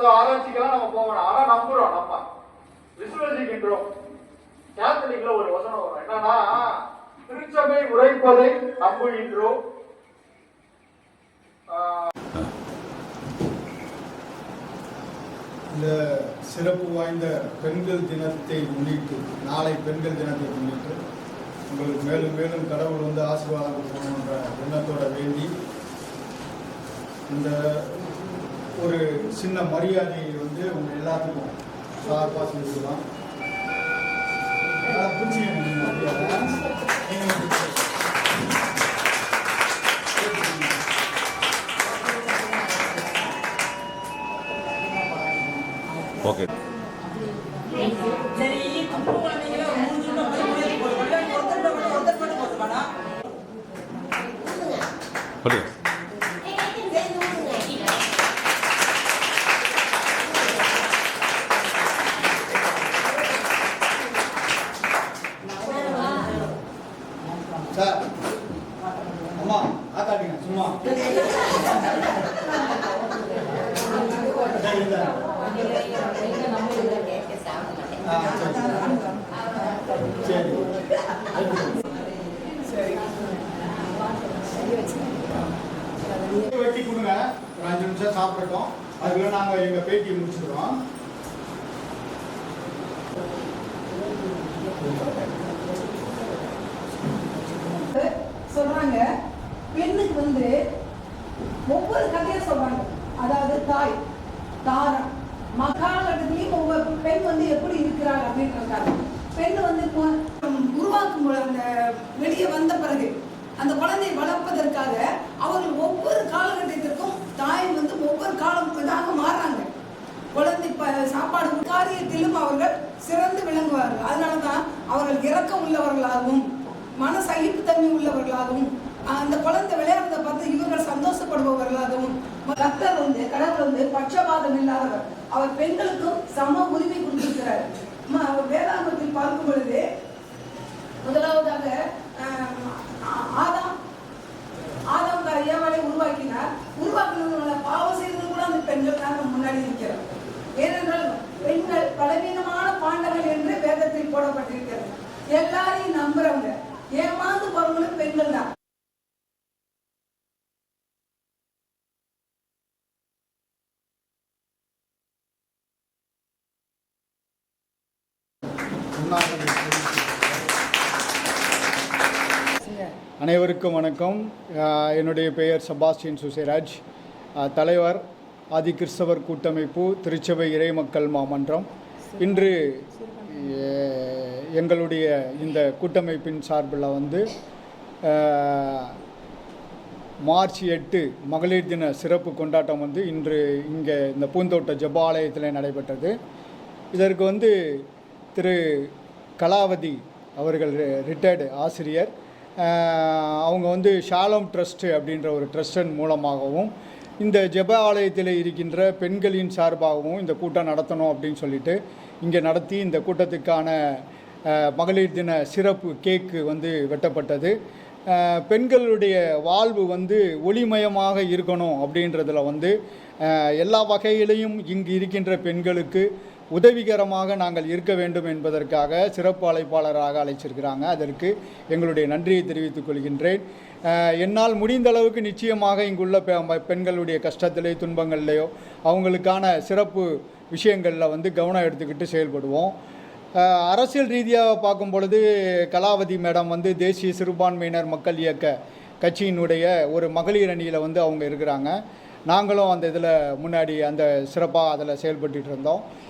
ஏதாவது ஆராய்ச்சிக்கெல்லாம் நம்ம போக வேணாம். ஆனா நம்புறோம் நம்ம. விசுவசிக்கின்றோம். கேத்தலிக்ல ஒரு வசனம் வரும். என்னன்னா திருச்சபை உரைப்பதை நம்புகின்றோம். இந்த சிறப்பு வாய்ந்த பெண்கள் தினத்தை முன்னிட்டு நாளை பெண்கள் தினத்தை முன்னிட்டு உங்களுக்கு மேலும் மேலும் கடவுள் வந்து ஆசீர்வாதம் கொடுக்கணுன்ற எண்ணத்தோட வேண்டி இந்த ஒரு சின்ன மரியாதையை வந்து உங்க எல்லாத்துக்கும் சார்பாக செஞ்சுக்கலாம் மரியாதை. ஓகே. சரி வெட்டி கொடுங்க ஒரு அஞ்சு நிமிஷம் சாப்பிடட்டும் அதுக்குள்ள நாங்க எங்க பேட்டி முடிச்சிடுறோம் சொல்றாங்க. பெண்ணுக்கு வந்து ஒவ்வொரு கதையை சொல்றாங்க. அதாவது தாய் தாரம். மகாலகத்திலையும் ஒவ்வொரு பெண் வந்து எப்படி இருக்கிறாள் அப்படின்றாங்க பெண் வந்து இப்போ, உருவாக்கும் அந்த வெளியே வந்த பிறகு அந்த குழந்தையை வளர்ப்பதற்காக அவர்கள் ஒவ்வொரு காலகட்டத்திற்கும் தாய் வந்து ஒவ்வொரு காலம் இதாக மாறுறாங்க. குழந்தை சாப்பாடு காரியத்திலும் அவர்கள் சிறந்து விளங்குவார்கள். அதனால தான் அவர்கள் இறக்க உள்ளவர்களாகவும் மன சகிப்புத்தன்மை உள்ளவர்களாகவும் அந்த குழந்தை விளையாடுறதை பார்த்து இவர்கள் சந்தோஷப்படும் கர்த்தர் வந்து கடவுள் வந்து பட்சபாதம் இல்லாதவர். அவர் பெண்களுக்கும் சம உரிமை கொடுத்திருக்கிறார். அவர் வேதாகமத்தில் பார்க்கும் பொழுது முதலாவதாக ஆஹ், ஆ- ஆதாம் ஆதாம் ஏவாலை உருவாக்கினார். உருவாக்கினவங்கள பாவம் செய்தது கூட அந்த பெண்கள் தான் முன்னாடி இருக்கிறார் ஏனென்றால் பெண்கள் பலவீனமான பாண்டங்கள் என்று வேதத்தில் போடப்பட்டிருக்கிறது. எல்லாரையும் நம்புறவங்க. ஏமாந்து போறவங்களும் பெண்கள் தான். அனைவருக்கும் வணக்கம். என்னுடைய பெயர் செபாஸ்டியன் சுசேராஜ். தலைவர் ஆதி கிறிஸ்தவர் கூட்டமைப்பு திருச்சபை இறைமக்கள் மாமன்றம். இன்று எங்களுடைய இந்த கூட்டமைப்பின் சார்பில் வந்து மார்ச் எட்டு மகளிர் தின சிறப்பு கொண்டாட்டம் வந்து இன்று இங்கே இந்த பூந்தோட்ட ஜபாலயத்தில் நடைபெற்றது. இதற்கு வந்து திரு கலாவதி அவர்கள் ரிட்டையர்டு ஆசிரியர். அவங்க வந்து ஷாலம் ட்ரஸ்ட்டு அப்படின்ற ஒரு ட்ரஸ்டன் மூலமாகவும் இந்த ஜெப ஆலயத்தில் இருக்கின்ற பெண்களின் சார்பாகவும் இந்த கூட்டம் நடத்தணும் அப்படின்னு சொல்லிட்டு இங்கே நடத்தி இந்த கூட்டத்துக்கான மகளிர் தின சிறப்பு கேக்கு வந்து வெட்டப்பட்டது. பெண்களுடைய வாழ்வு வந்து ஒளிமயமாக இருக்கணும் அப்படின்றதுல வந்து எல்லா வகையிலையும் இங்கு இருக்கின்ற பெண்களுக்கு உதவிகரமாக நாங்கள் இருக்க வேண்டும் என்பதற்காக சிறப்பு அழைப்பாளராக அழைச்சிருக்கிறாங்க. அதற்கு எங்களுடைய நன்றியை தெரிவித்துக் கொள்கின்றேன். என்னால் முடிந்த அளவுக்கு நிச்சயமாக இங்குள்ள பெ- பெண்களுடைய கஷ்டத்திலே துன்பங்கள்லையோ அவங்களுக்கான சிறப்பு விஷயங்களில் வந்து கவனம் எடுத்துக்கிட்டு செயல்படுவோம். அரசியல் ரீதியாக பார்க்கும் பொழுது கலாவதி மேடம் வந்து தேசிய சிறுபான்மையினர் மக்கள் இயக்க கட்சியினுடைய ஒரு மகளிர் அணியில் வந்து அவங்க இருக்கிறாங்க. நாங்களும் அந்த இதில் முன்னாடி அந்த சிறப்பாக அதில் செயல்பட்டுட்டு இருந்தோம்.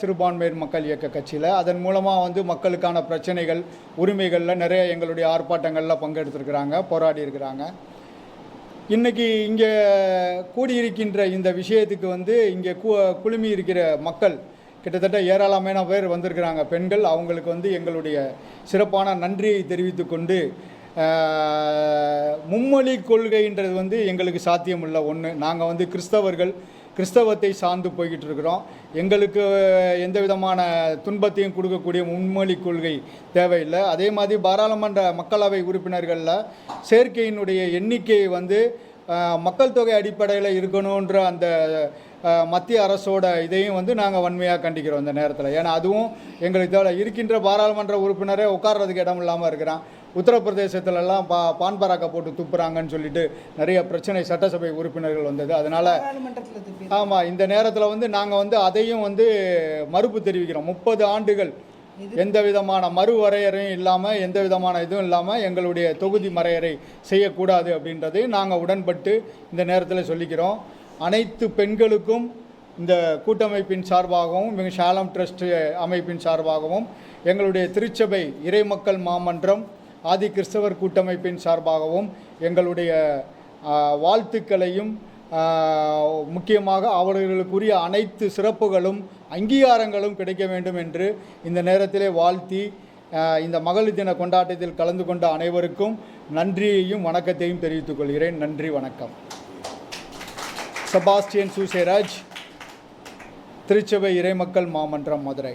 சிறுபான்மையர் மக்கள் இயக்க கட்சியில். அதன் மூலமாக வந்து மக்களுக்கான பிரச்சனைகள் உரிமைகளில் நிறைய எங்களுடைய ஆர்ப்பாட்டங்களில் பங்கெடுத்துருக்கிறாங்க போராடி இருக்கிறாங்க. இன்னைக்கு இங்கே கூடியிருக்கின்ற இந்த விஷயத்துக்கு வந்து இங்கே கு குழுமி இருக்கிற மக்கள் கிட்டத்தட்ட ஏராளமான பேர் வந்திருக்கிறாங்க. பெண்கள் அவங்களுக்கு வந்து எங்களுடைய சிறப்பான நன்றியை தெரிவித்து கொண்டு மும்மொழி கொள்கைன்றது வந்து எங்களுக்கு சாத்தியமுள்ள ஒன்று நாங்கள் வந்து கிறிஸ்தவர்கள் கிறிஸ்தவத்தை சார்ந்து போய்கிட்டு இருக்கிறோம் எங்களுக்கு எந்த விதமான துன்பத்தையும் கொடுக்கக்கூடிய முன்மொழி கொள்கை தேவையில்லை. அதே மாதிரி பாராளுமன்ற மக்களவை உறுப்பினர்களில் சேர்க்கையினுடைய எண்ணிக்கை வந்து மக்கள் தொகை அடிப்படையில் இருக்கணுன்ற அந்த மத்திய அரசோட இதையும் வந்து நாங்கள் வன்மையாக கண்டிக்கிறோம் இந்த நேரத்தில். ஏன்னா அதுவும் எங்களுக்கு தேவை இருக்கின்ற பாராளுமன்ற உறுப்பினரே உட்கார்றதுக்கு இடம் இல்லாமல் இருக்கிறான். உத்தரப்பிரதேசத்துலலாம் பா பான் பராக்கா போட்டு துப்புறாங்கன்னு சொல்லிட்டு நிறைய பிரச்சனை சட்டசபை உறுப்பினர்கள் வந்தது. அதனால் ஆமாம் இந்த நேரத்தில் வந்து நாங்கள் வந்து அதையும் வந்து மறுப்பு தெரிவிக்கிறோம். முப்பது ஆண்டுகள் எந்த விதமான மறு வரையறையும் இல்லாமல் எந்த விதமான இதுவும் இல்லாமல் எங்களுடைய தொகுதி மறையறை செய்யக்கூடாது அப்படின்றதையும் நாங்கள் உடன்பட்டு இந்த நேரத்தில் சொல்லிக்கிறோம். அனைத்து பெண்களுக்கும் இந்த கூட்டமைப்பின் சார்பாகவும் இவங்க ஷாலம் ட்ரஸ்ட் அமைப்பின் சார்பாகவும் எங்களுடைய திருச்சபை இறைமக்கள் மாமன்றம் ஆதி கிறிஸ்தவர் கூட்டமைப்பின் சார்பாகவும் எங்களுடைய வாழ்த்துக்களையும் முக்கியமாக அவர்களுக்குரிய அனைத்து சிறப்புகளும் அங்கீகாரங்களும் கிடைக்க வேண்டும் என்று இந்த நேரத்திலே வாழ்த்தி இந்த மகளிர் தின கொண்டாட்டத்தில் கலந்து கொண்ட அனைவருக்கும் நன்றியையும் வணக்கத்தையும் தெரிவித்துக் கொள்கிறேன். நன்றி வணக்கம். செபாஸ்டியன் சூசேராஜ் திருச்சபை இறைமக்கள் மாமன்றம் மதுரை.